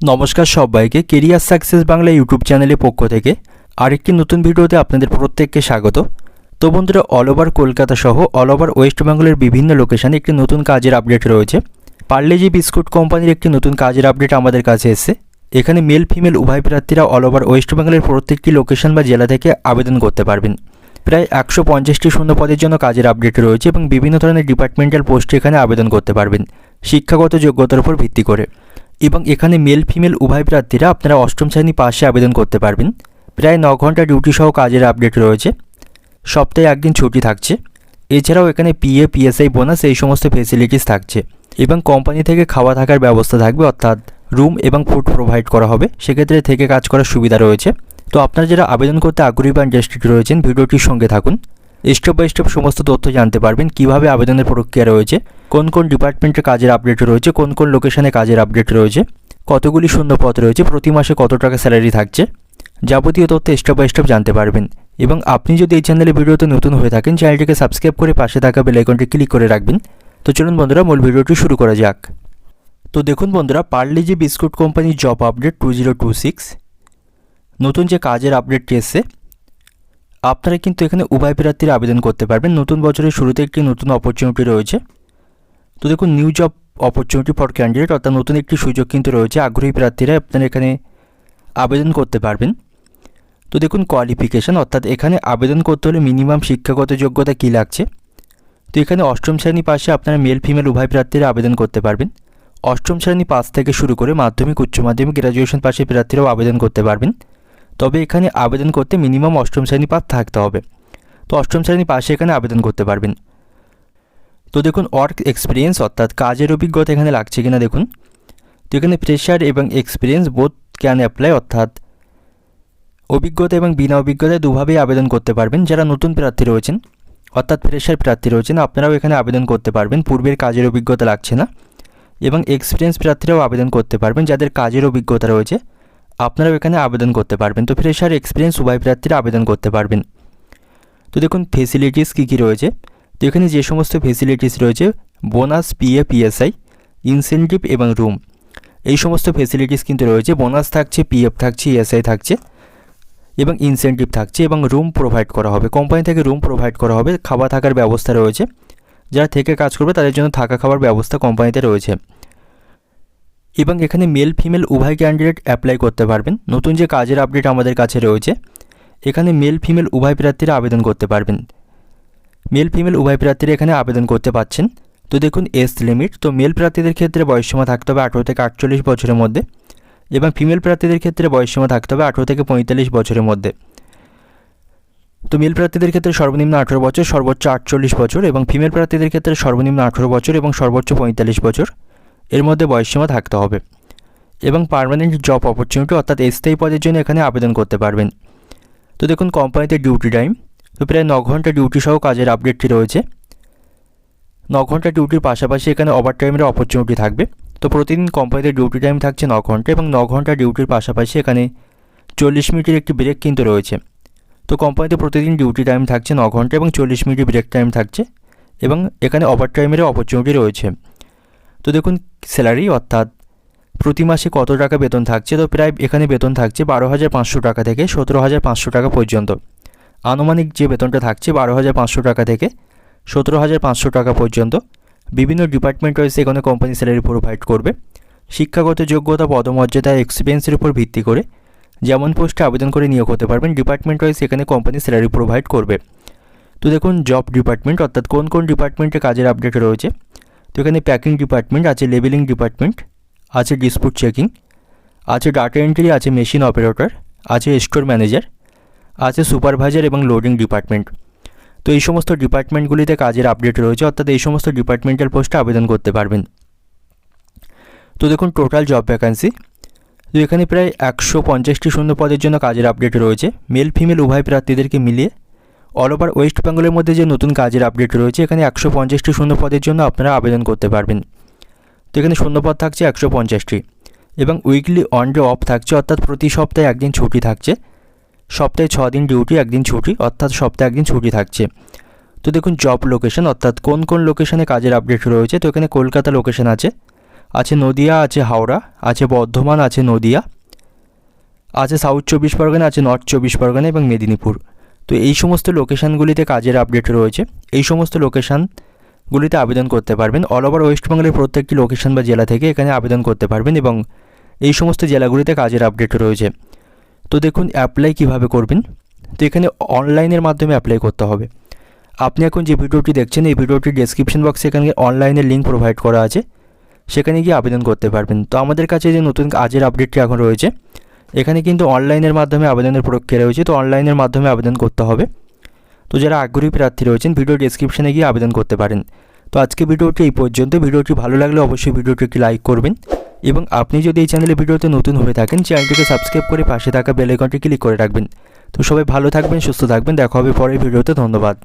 নমস্কার সবাইকে career success Bangla YouTube চ্যানেলের পক্ষ থেকে আরেকটি নতুন ভিডিওতে আপনাদের প্রত্যেককে স্বাগত। তো বন্ধুরা অল ওভার কলকাতা সহ অল ওভার ওয়েস্ট বেঙ্গলের বিভিন্ন লোকেশানে একটি নতুন কাজের আপডেট রয়েছে। পার্লেজি বিস্কুট কোম্পানির একটি নতুন কাজের আপডেট আমাদের কাছে এসেছে। এখানে মেল ফিমেল উভয় প্রার্থীরা অল ওভার ওয়েস্ট বেঙ্গলের প্রত্যেকটি লোকেশন বা জেলা থেকে আবেদন করতে পারবেন। প্রায় একশো পঞ্চাশটি শূন্য পদের জন্য কাজের আপডেট রয়েছে এবং বিভিন্ন ধরনের ডিপার্টমেন্টাল পোস্টে এখানে আবেদন করতে পারবেন, শিক্ষাগত যোগ্যতার উপর ভিত্তি করে। এবং এখানে মেল ফিমেল উভয় প্রার্থীরা আপনারা অষ্টম শ্রেণি পাশে আবেদন করতে পারবেন। প্রায় ন ঘণ্টা ডিউটি সহ কাজের আপডেট রয়েছে। সপ্তাহে একদিন ছুটি থাকছে। এছাড়াও এখানে পিএ পিএসআই বোনাস এই সমস্ত ফেসিলিটিস থাকছে এবং কোম্পানি থেকে খাওয়া থাকার ব্যবস্থা থাকবে, অর্থাৎ রুম এবং ফুড প্রোভাইড করা হবে। সেক্ষেত্রে থেকে কাজ করার সুবিধা রয়েছে। তো আপনারা যারা আবেদন করতে আগ্রহী বা ইন্টারেস্টেড রয়েছেন, ভিডিওটির সঙ্গে থাকুন। স্টেপ বাই স্টেপ সমস্ত তথ্য জানতে পারবেন, কীভাবে আবেদনের প্রক্রিয়া রয়েছে। কোন কোন ডিপার্টমেন্টের কাজের আপডেট রয়েছে, কোন কোন লোকেশনে কাজের আপডেট রয়েছে, কতগুলি শূন্য পদ রয়েছে, প্রতি মাসে কত টাকা স্যালারি থাকছে, যাবতীয় তথ্য স্টেপ বাই স্টেপ জানতে পারবেন। এবং আপনি যদি এই চ্যানেলে ভিডিওতে নতুন হয়ে থাকেন চ্যানেলটিকে সাবস্ক্রাইব করে পাশে থাকা বেল আইকনটি ক্লিক করে রাখবেন। তো চলুন বন্ধুরা, মূল ভিডিওটি শুরু করা যাক। তো দেখুন বন্ধুরা পার্লি যে বিস্কুট কোম্পানির job update two zero two six নতুন যে কাজের আপডেটটি এসছে, আপনারা কিন্তু এখানে উভয় প্রার্থীরা আবেদন করতে পারবেন। নতুন বছরের শুরুতে একটি নতুন অপরচুনিটি রয়েছে। তো দেখুন new job opportunity for candidate অর্থাৎ নতুন একটি সুযোগ কিন্তু রয়েছে। আগ্রহী প্রার্থীরা আপনারা এখানে আবেদন করতে পারবেন। তো দেখুন কোয়ালিফিকেশান অর্থাৎ এখানে আবেদন করতে হলে মিনিমাম শিক্ষাগত যোগ্যতা কী লাগছে? তো এখানে অষ্টম শ্রেণি পাশে আপনারা মেল ফিমেল উভয় প্রার্থীরা আবেদন করতে পারবেন। অষ্টম শ্রেণি পাস থেকে শুরু করে মাধ্যমিক, উচ্চ মাধ্যমিক গ্র্যাজুয়েশন পাশে প্রার্থীরাও আবেদন করতে পারবেন। তবে এখানে আবেদন করতে মিনিমাম অষ্টম শ্রেণি পাস থাকতে হবে। তো অষ্টম শ্রেণি পাশে এখানে আবেদন করতে পারবেন। তো দেখুন ওয়ার্ক এক্সপিরিয়েন্স অর্থাৎ কাজের অভিজ্ঞতা এখানে লাগছে কিনা দেখুন। তো এখানে প্রেশার এবং এক্সপিরিয়েন্স বোথ ক্যান অ্যাপ্লাই অর্থাৎ অভিজ্ঞতা এবং বিনা অভিজ্ঞতায় দুভাবেই আবেদন করতে পারবেন। যারা নতুন প্রার্থী রয়েছেন, অর্থাৎ ফ্রেশার প্রার্থী রয়েছেন, আপনারাও এখানে আবেদন করতে পারবেন। পূর্বের কাজের অভিজ্ঞতা লাগছে না। এবং এক্সপিরিয়েন্স প্রার্থীরাও আবেদন করতে পারবেন। যাদের কাজের অভিজ্ঞতা রয়েছে, আপনারাও এখানে আবেদন করতে পারবেন। তো ফ্রেশার এক্সপিরিয়েন্স উভয় প্রার্থীরা আবেদন করতে পারবেন। তো দেখুন ফেসিলিটিস কী কী রয়েছে? তো এখানে যে সমস্ত ফেসিলিটিস রয়েছে বোনাস পিএ পিএসআই ইনসেন্টিভ এবং রুম এই সমস্ত ফেসিলিটিস কিন্তু রয়েছে। বোনাস থাকছে পিএফ থাকছে ইএসআই থাকছে এবং ইনসেন্টিভ থাকছে এবং রুম প্রোভাইড করা হবে। কোম্পানি থেকে রুম প্রোভাইড করা হবে। খাওয়া থাকার ব্যবস্থা রয়েছে। যারা থেকে কাজ করবে, তাদের জন্য থাকা খাওয়ার ব্যবস্থা কোম্পানিতে রয়েছে। এবং এখানে মেল ফিমেল উভয় ক্যান্ডিডেট অ্যাপ্লাই করতে পারবেন। নতুন যে কাজের আপডেট আমাদের কাছে রয়েছে, এখানে মেল ফিমেল উভয় প্রার্থীরা আবেদন করতে পারবেন। মেল ফিমেল উভয় প্রার্থীরা এখানে আবেদন করতে পারছেন তো দেখুন এজ লিমিট তো মেল প্রার্থীদের ক্ষেত্রে বয়সসীমা থাকতে হবে আঠেরো থেকে আটচল্লিশ বছরের মধ্যে এবং ফিমেল প্রার্থীদের ক্ষেত্রে বয়সসীমা থাকতে হবে আঠেরো থেকে পঁয়তাল্লিশ বছরের মধ্যে। তো মেল প্রার্থীদের ক্ষেত্রে সর্বনিম্ন আঠেরো বছর, সর্বোচ্চ আটচল্লিশ বছর এবং ফিমেল প্রার্থীদের ক্ষেত্রে সর্বনিম্ন আঠেরো বছর এবং সর্বোচ্চ পঁয়তাল্লিশ বছর এর মধ্যে বয়সসীমা থাকতে হবে এবং পার্মানেন্ট জব অপরচুনিটি অর্থাৎ স্থায়ী পদের জন্য এখানে আবেদন করতে পারবেন। তো দেখুন কোম্পানিতে ডিউটি টাইম তো প্রায় ন ঘণ্টা ডিউটি সহ কাজের আপডেটটি রয়েছে। ন ঘণ্টা ডিউটির পাশাপাশি এখানে ওভার টাইমের অপরচুনিটি থাকবে। তো প্রতিদিন কোম্পানিতে ডিউটি টাইম থাকছে ন ঘণ্টা এবং ন ঘণ্টা ডিউটির পাশাপাশি এখানে চল্লিশ মিনিটের একটি ব্রেক কিন্তু রয়েছে। তো কোম্পানিতে প্রতিদিন ডিউটি টাইম থাকছে ন ঘণ্টা এবং চল্লিশ মিনিটের ব্রেক টাইম থাকছে এবং এখানে ওভার টাইমেরও অপরচুনিটি রয়েছে। তো দেখুন স্যালারি অর্থাৎ প্রতি মাসে কত টাকা বেতন থাকছে? তো প্রায় এখানে বেতন থাকছে বারো হাজার পাঁচশো টাকা থেকে সতেরো হাজার পাঁচশো টাকা পর্যন্ত। আনুমানিক যে বেতনটা থাকছে বারো হাজার পাঁচশো টাকা থেকে সতেরো হাজার পাঁচশো টাকা পর্যন্ত। বিভিন্ন ডিপার্টমেন্ট রয়েছে এখানে কোম্পানি স্যালারি প্রোভাইড করবে। শিক্ষাগত যোগ্যতা, পদমর্যাদা এক্সপিরিয়েন্সের উপর ভিত্তি করে যেমন পোস্টে আবেদন করে নিয়োগ হতে পারবেন ডিপার্টমেন্ট ওয়াইজ এখানে কোম্পানি স্যালারি প্রোভাইড করবে। তো দেখুন জব ডিপার্টমেন্ট অর্থাৎ কোন কোন ডিপার্টমেন্টে কাজের আপডেট রয়েছে। তো এখানে প্যাকিং ডিপার্টমেন্ট আছে লেবেলিং ডিপার্টমেন্ট আছে ডিসপুট চেকিং আছে ডাটা এন্ট্রি আছে মেশিন অপারেটর আছে স্টোর ম্যানেজার আছে সুপারভাইজার এবং লোডিং ডিপার্টমেন্ট। তো এই সমস্ত ডিপার্টমেন্টগুলিতে কাজের আপডেট রয়েছে, অর্থাৎ এই সমস্ত ডিপার্টমেন্টাল পোস্টে আবেদন করতে পারবেন। তো দেখুন, টোটাল জব ভ্যাকান্সি তো এখানে প্রায় একশো পঞ্চাশটি শূন্য পদের জন্য কাজের আপডেট রয়েছে। মেল, ফিমেল, উভয় প্রার্থীদেরকে মিলিয়ে। অল ওভার ওয়েস্ট বেঙ্গলের মধ্যে যে নতুন কাজের আপডেট রয়েছে, এখানে একশো পঞ্চাশটি শূন্য পদের জন্য আপনারা আবেদন করতে পারবেন। তো এখানে শূন্যপদ থাকছে একশো পঞ্চাশটি এবং উইকলি অন ডে অফ থাকছে, অর্থাৎ প্রতি সপ্তাহে একদিন ছুটি থাকছে। সপ্তাহে ছ দিন ডিউটি একদিন ছুটি, অর্থাৎ সপ্তাহে একদিন ছুটি থাকছে। তো দেখুন জব লোকেশন অর্থাৎ কোন কোন লোকেশনে কাজের আপডেট রয়েছে, তো এখানে কলকাতা লোকেশন আছে আছে নদিয়া, আছে হাওড়া, আছে বর্ধমান, আছে নদিয়া, আছে সাউথ চব্বিশ পরগনা, আছে নর্থ চব্বিশ পরগনা এবং মেদিনীপুর। তো এই সমস্ত লোকেশানগুলিতে কাজের আপডেট রয়েছে। এই সমস্ত লোকেশানগুলিতে আবেদন করতে পারবেন। অল ওভার ওয়েস্টবেঙ্গলের প্রত্যেকটি লোকেশান বা জেলা থেকে এখানে আবেদন করতে পারবেন এবং এই সমস্ত জেলাগুলিতে কাজের আপডেট রয়েছে। তো দেখুন অ্যাপ্লাই কীভাবে করবেন? তো এখানে অনলাইনের মাধ্যমে অ্যাপ্লাই করতে হবে। আপনি এখন যে ভিডিওটি দেখছেন, এই ভিডিওটির ডেসক্রিপশন বক্সে এখানে অনলাইনের লিঙ্ক প্রোভাইড করা আছে। সেখানে গিয়ে আবেদন করতে পারবেন। তো আমাদের কাছে যে নতুন কাজের আপডেটটি এখন রয়েছে, এখানে কিন্তু অনলাইনের মাধ্যমে আবেদনের প্রক্রিয়া রয়েছে। তো অনলাইনের মাধ্যমে আবেদন করতে হবে। তো যারা আগ্রহী প্রার্থী রয়েছেন ভিডিও ডেসক্রিপশনে গিয়ে আবেদন করতে পারেন। তো আজকে ভিডিওটি এই পর্যন্ত। ভিডিওটি ভালো লাগলে অবশ্যই ভিডিওটি একটি লাইক করবেন। এবং আপনি যদি এই চ্যানেলে ভিডিওতে নতুন হয়ে থাকেন, চ্যানেলটিকে সাবস্ক্রাইব করে পাশে থাকা বেল আইকনটি ক্লিক করে রাখবেন। তো সবাই ভালো থাকবেন, সুস্থ থাকবেন, দেখা হবে পরের ভিডিওতে, ধন্যবাদ।